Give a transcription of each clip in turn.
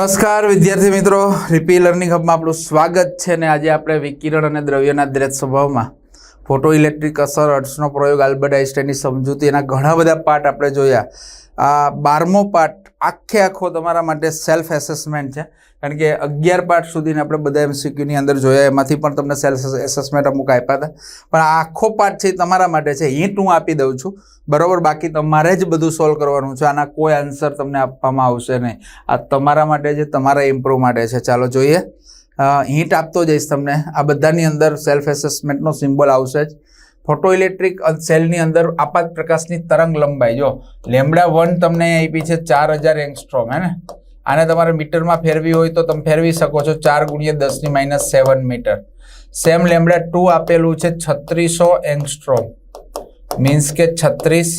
નમસ્કાર, વિદ્યાર્થી મિત્રો. રિપી લર્નિંગ હબમાં આપણું સ્વાગત છે ને આજે આપણે વિકિરણ અને દ્રવ્યના દ્રેત સ્વભાવમાં ફોટો ઇલેક્ટ્રિક અસર અર્ટ્સનો પ્રયોગ, આલ્બર્ટ આઇન્સ્ટાઈનની સમજૂતી એના ઘણા બધા પાર્ટ આપણે જોયા. આ બારમો પાર્ટ આખે આખો તમારા માટે સેલ્ફ એસેસમેન્ટ છે. કારણ કે અગિયાર પાર્ટ સુધીને આપણે બધા એમસીક્યુની અંદર જોયા, એમાંથી પણ તમને સેલ્ફ એસેસમેન્ટ અમુક આપ્યા હતા. પણ આખો પાર્ટ છે તમારા માટે છે. હિન્ટ હું આપી દઉં છું. બરાબર, બાકી તમારે જ બધું સોલ્વ કરવાનું છે. આના કોઈ આન્સર તમને આપવામાં આવશે નહીં. આ તમારા માટે છે, તમારા ઇમ્પ્રૂવ માટે છે. ચાલો જોઈએ. હિન્ટ આપતો જઈશ તમને. આ બધાની અંદર સેલ્ફ એસેસમેન્ટનો સિમ્બોલ આવશે જ. ફોટો ઇલેક્ટ્રિક સેલની અંદર આપાત પ્રકાશની તરંગ લંબાઈ. જો લેમડા વન તમને આપી છે ચાર હજાર એંગસ્ટ્રોમ હે ને? આને તમારે મીટરમાં ફેરવી હોય તો તમે ફેરવી શકો છો ચાર ગુણ્યા દસની minus seven metre. Same lambda two આપેલું છે છત્રીસો એંગસ્ટ્રોમ મીન્સ કે છત્રીસ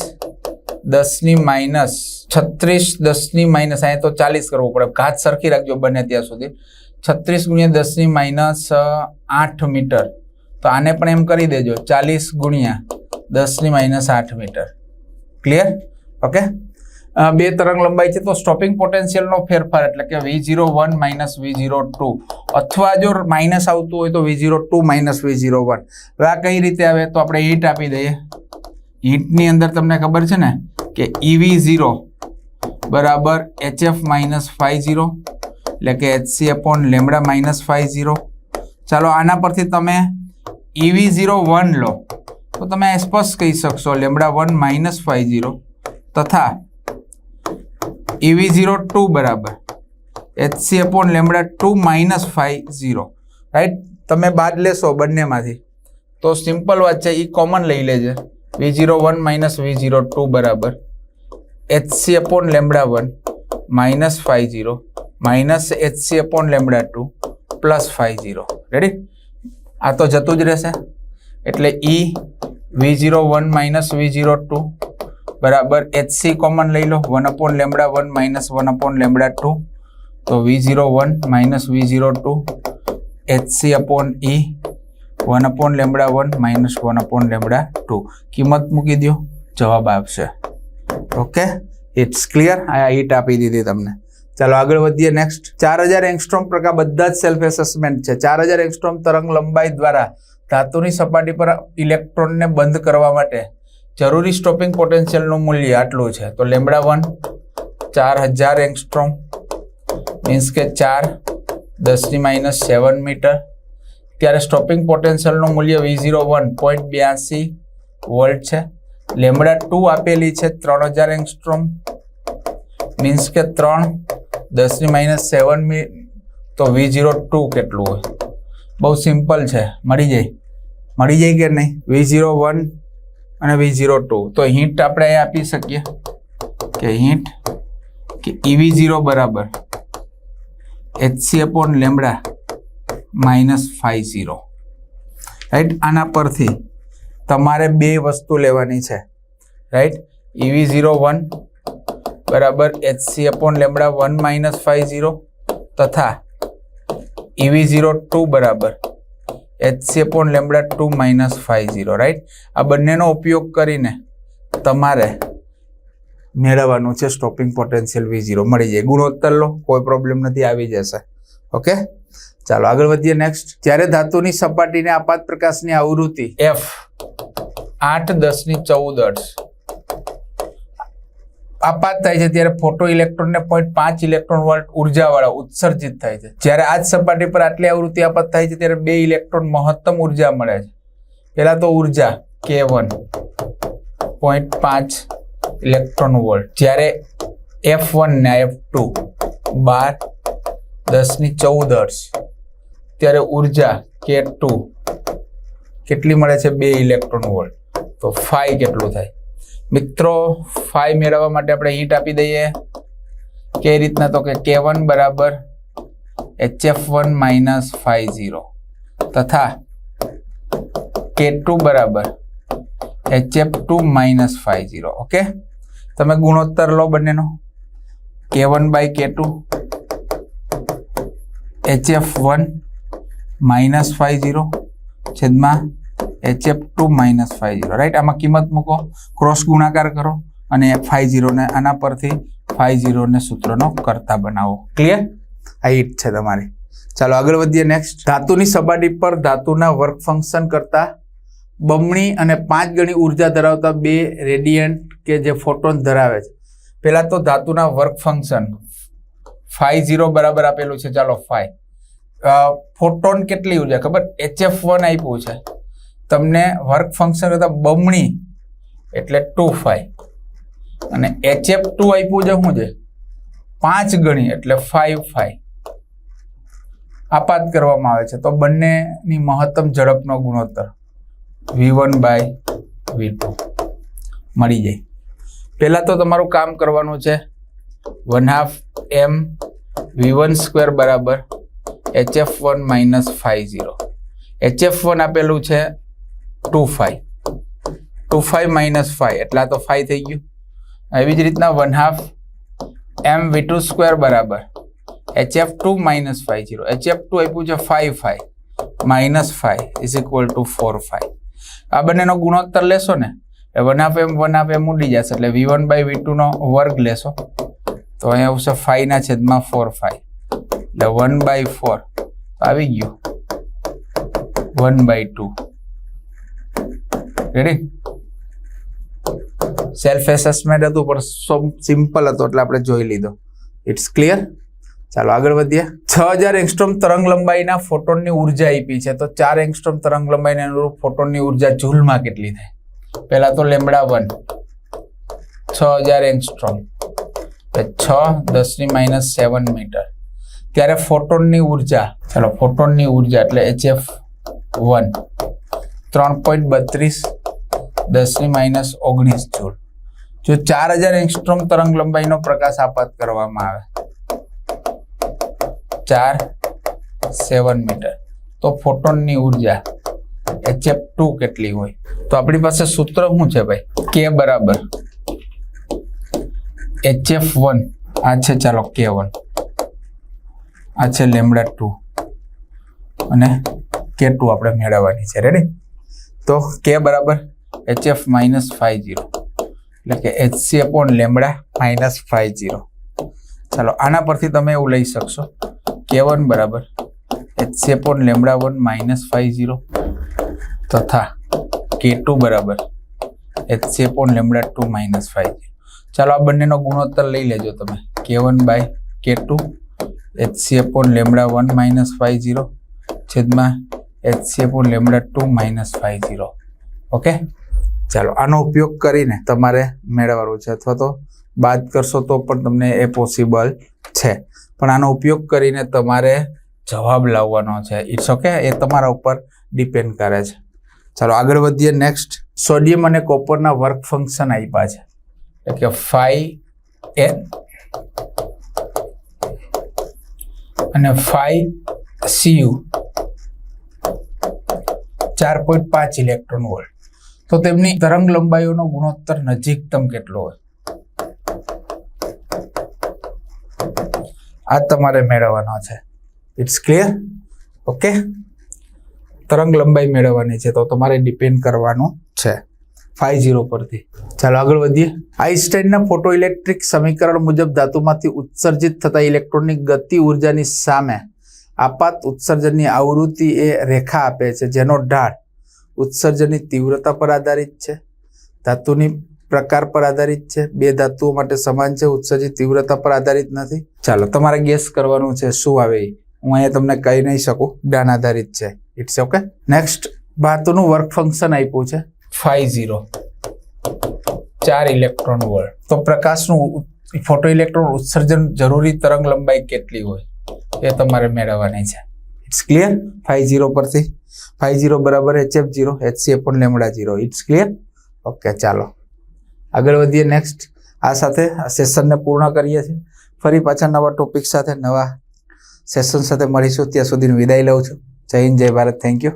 દસની માઇનસ છત્રીસ દસની માઇનસ અહીંયા તો ચાલીસ કરવું પડે. ઘાત સરખી રાખજો બને ત્યાં સુધી. છત્રીસ ગુણ્યા દસની માઇનસ આઠ મીટર. તો આને પણ એમ કરી દેજો, ચાલીસ ગુણ્યા દસની માઇનસ, આઠ મીટર. ક્લિયર ઓકે બે તરંગ લંબાઈ છે, તો સ્ટોપિંગ પોટેન્શિયલનો ફેરફાર એટલે કે V zero one minus V zero two અથવા જો માઇનસ આવતું હોય તો V zero two minus V zero one હવે આ કઈ રીતે આવે? તો આપણે હીટ આપી દઈએ. હીટની અંદર તમને ખબર છે ને કે ઈવી ઝીરો બરાબર એચએફ માઇનસ ફાઈવ ઝીરો એટલે કે HC upon lambda minus five zero ચાલો આના પરથી તમે ઈવી ઝીરો વન લો. તો તમે સ્પષ્ટ કહી શકશો lambda one minus five zero તથા ઈવી ઝીરો ટુ બરાબર. HC upon lambda two minus five zero right તમે બાદ લેશો બંનેમાંથી. તો સિમ્પલ વાત છે એ કોમન લઈ લેજે. V zero one minus V zero two બરાબર. HC upon lambda one minus five zero minus HC upon lambda two plus five zero ready આ તો જતું જ રહેશે. એટલે e V zero one minus V zero two બરાબર HC common લઈ લો. One upon lambda one minus one upon lambda two તો V zero one minus V zero two HC upon e one upon lambda one minus one upon lambda two કિંમત મૂકી દો જવાબ આવશે. Okay it's clear આ hint આપી દીધી તમને. ચાલો આગળ વધીએ નેક્સ્ટ ચાર હજાર એંગસ્ટ્રોમ પ્રકાર બધા જ સેલ્ફ એસેસમેન્ટ છે. ચાર હજાર એંગસ્ટ્રોમ તરંગ લંબાઈ દ્વારા ધાતુની સપાટી પર ઇલેક્ટ્રોનને બંધ કરવા માટે જરૂરી સ્ટોપિંગ પોટેન્શિયલનું મૂલ્ય આટલું છે. તો લેમડા વન, ચાર હજાર એંગસ્ટ્રોમ મીન્સ કે ચાર દસની માઇનસ સેવન મીટર ત્યારે સ્ટોપિંગ પોટેન્શિયલનું મૂલ્ય વી ઝીરો વન પોઈન્ટ બ્યાસી વોલ્ટ છે. લેમડા ટુ આપેલી છે, ત્રણ હજાર એંગસ્ટ્રોમ. મીન્સ કે ત્રણ, દસની માઇનસ સેવન મી, તો વી ઝીરો ટુ કેટલું હોય? બહુ સિમ્પલ છે. મળી જાય. મળી જાય કે નહીં? વી ઝીરો વન અને વી ઝીરો ટુ. તો હિન્ટ આપણે અહીં આપી શકીએ. કે હિન્ટ કે ઇવી ઝીરો બરાબર h c upon lambda minus five zero right? આના પરથી તમારે બે વસ્તુ લેવાની છે. Right e V zero one બરાબર h c upon lambda one minus five zero તથા ઈવી ઝીરો ટુ બરાબર h c upon lambda two minus five zero. Right આ બંનેનો ઉપયોગ કરીને તમારે મેળવવાનું છે સ્ટોપિંગ પોટેન્શિયલ વી ઝીરો મળી જાય. ગુણોત્તર લો, કોઈ પ્રોબ્લેમ નથી, આવી જશે. ઓકે ચાલો આગળ વધીએ નેક્સ્ટ જ્યારે ધાતુની સપાટીને આપાત પ્રકાશની આવૃત્તિ એફ આઠ દસની ચૌદ અર્ટ્સ આપાત થાય છે ત્યારે ફોટો ઇલેક્ટ્રોનને પોઈન્ટ પાંચ ઇલેક્ટ્રોન વોલ્ટ ઉર્જાવાળા ઉત્સર્જિત થાય છે. જ્યારે આ જ સપાટી પર આટલી આવૃત્તિ આપાત થાય છે ત્યારે બે ઇલેક્ટ્રોન મહત્તમ ઊર્જા મળે છે. પહેલા તો ઊર્જા કે વન પોઈન્ટ પાંચ ઇલેક્ટ્રોન વોલ્ટ. જ્યારે એફ વન ને એફ ટુ બાર દસની ચૌદ હર્ટ્સ ત્યારે ઊર્જા કે ટુ કેટલી મળે છે? બે ઇલેક્ટ્રોન વોલ્ટ. તો ફાઈ કેટલું થાય? મિત્રો, ફાઈ મેળવવા માટે આપણે હીટ આપી દઈએ. કે રીતના તો કે કે વન બરાબર h f one minus five zero. તથા કે ટુ બરાબર h f two minus five zero. Okay? તમે ગુણોત્તર લો બંનેનો. K one by K two h f one minus five zero છેદમાં h f two minus five zero right આમાં કિંમત મૂકો. ક્રોસ ગુણાકાર કરો અને ફાઈવ ઝીરોને આના પરથી ફાઈવ ઝીરોને સૂત્રનો કરતા બનાવો. ક્લિયર આ હીટ છે તમારી. ચાલો આગળ વધીએ નેક્સ્ટ ધાતુની સપાટી પર ધાતુના વર્ક ફંક્શન કરતા બમણી અને પાંચ ગણી ઊર્જા ધરાવતા બે રેડિયન્ટ કે જે ફોટોન ધરાવે છે. પહેલાં તો ધાતુના વર્ક ફંક્શન ફાઇવ ઝીરો બરાબર આપેલું છે. ચાલો ફાઇવ ફોટોન કેટલી ઊર્જા? ખબર? એચએફ વન આપ્યું છે. તમને વર્ક ફંક્શન કરતાં બમણી એટલે ટુ ફાઈ અને એચએફ ટુ આપ્યું છે શું છે? પાંચ ગણી એટલે ફાઈવ ફાઈવ આપાત કરવામાં આવે છે. તો બંનેની મહત્તમ ઝડપનો ગુણોત્તર v one by v two મળી જાય. પહેલાં તો તમારું કામ કરવાનું છે one half m v one square બરાબર h f one minus five zero h f one આપેલું છે two five two five minus five એટલે આ તો ફાઈવ થઈ ગયું. એવી જ રીતના one half m v two square બરાબર. H f two minus five zero h f two આપ્યું છે five five minus five is equal to four five આ બંનેનો ગુણોત્તર લેશો ને એટલે one half m one half m ઉડી જશે. એટલે વી વન બાય વી ટુનો વર્ગ લેશો. તો અહીંયા આવશે ફાઈવના છેદમાં ફોર ફાઈવ એટલે વન બાય ફોર આવી ગયું. One by two ready self assessment હતું, પણ સિમ્પલ હતું, એટલે આપણે જોઈ લીધો. ઇટ્સ ક્લિયર ચાલો આગળ વધીએ. છ હજાર એંગસ્ટ્રોમ તરંગ લંબાઈના ફોટોનની ઊર્જા આપી છે. તો ચાર એંગસ્ટ્રોમ તરંગ લંબાઈને અનુરૂપ ફોટોનની ઊર્જા જૂલમાં કેટલી થાય? પહેલા તો લેમડા વન. છ હજાર એંગસ્ટ્રોમ. છ દસની માઇનસ સેવન મીટર. ત્યારે ફોટોનની ઊર્જા, ચાલો ફોટોનની ઊર્જા એટલે એચ એફ વન. ત્રણ પોઈન્ટ બત્રીસ દસની માઇનસ ઓગણીસ જૂલ જો ચાર હજાર એંગસ્ટ્રોમ તરંગ લંબાઈનો પ્રકાશ આપાત કરવામાં આવે. ચાર સેવન મીટર. તો ફોટોનની ઊર્જા એચએફ ટુ કેટલી હોય? તો આપણી પાસે સૂત્ર શું છે ભાઈ? કે બરાબર. H f one. આ છે ચાલો કે વન. આ છે લેમડા ટુ. અને કે ટુ આપણે મેળવવાની છે. રેડી તો કે બરાબર? એચએફ માઇનસ ફાઈવ જીરો એટલે કે h c upon lambda minus five zero ચાલો, આના પરથી તમે એવું લઈ શકશો. કે વન બરાબર. H c upon lambda one minus five zero તથા કે ટુ બરાબર. H c upon lambda two minus five zero ચાલો, આ બંનેનો ગુણોત્તર લઈ લેજો તમે. K one by K two h c upon lambda one minus five zero છેદમાં h c upon lambda two minus five zero okay ચાલો, આનો ઉપયોગ કરીને તમારે મેળવવાનું છે. અથવા તો બાદ કરશો તો પણ તમને એ પોસિબલ છે. પણ આનો ઉપયોગ કરીને તમારે જવાબ લાવવાનો છે. ઇટ્સ ઓકે એ તમારા ઉપર ડિપેન્ડ કરે છે. ચાલો, આગળ વધીએ. નેક્સ્ટ સોડિયમ અને કોપરના વર્ક ફંક્શન આપ્યા છે. એટલે કે ફાઈ એન અને ફાઈ સીયુ ચાર પોઈન્ટ પાંચ ઇલેક્ટ્રોન વોલ્ટ તો તેમની તરંગ લંબાઈઓનો ગુણોત્તર નજીકતમ કેટલો હોય? આ તમારે મેળવવાનો છે. ઇટ્સ ક્લિયર ઓકે તરંગ લંબાઈ મેળવવાની છે, તો તમારે ડિપેન્ડ કરવાનું છે. ફાઈવ ઝીરો પરથી. ચાલો આગળ વધીએ. આઈન્સ્ટાઈનના ફોટો ઇલેક્ટ્રિક સમીકરણ મુજબ ધાતુમાંથી ઉત્સર્જિત થતા ઇલેક્ટ્રોનિક ગતિ ઉર્જાની સામે આપાત ઉત્સર્જનની આવૃત્તિ એ રેખા આપે છે, જેનો ઢાળ ઉત્સર્જનની તીવ્રતા પર આધારિત છે, ધાતુની પ્રકાર પર આધારિત છે, બે ધાતુઓ માટે સમાન છે, ઉત્સર્જિત તીવ્રતા પર આધારિત નથી. ચાલો, તમારે ગેસ કરવાનું છે શું આવે હું અહીંયા તમને કહી નહીં શકું, જ્ઞાન આધારિત છે. ઇટ્સ ઓકે નેક્સ્ટ ધાતુનું વર્ક ફંક્શન આપ્યું છે ફાઈવ ઝીરો ચાર ઇલેક્ટ્રોન વોલ્ટ તો પ્રકાશનું ફોટો ઇલેક્ટ્રોન ઉત્સર્જન જરૂરી તરંગ લંબાઈ કેટલી હોય એ તમારે મેળવવાની છે. ઇટ્સ ક્લિયર ફાઈવ ઝીરો પરથી ફાઈવ ઝીરો બરાબર h f zero h c f lambda zero it's clear okay ચાલો. આગળ વધીએ નેક્સ્ટ આ સાથે આ સેશનને પૂર્ણ કરીએ છીએ. ફરી પાછા નવા ટોપિક સાથે, નવા સેશન સાથે મળીશું. ત્યાં સુધીની વિદાય લઉં છું. જય હિન્દ, જય ભારત. Thank you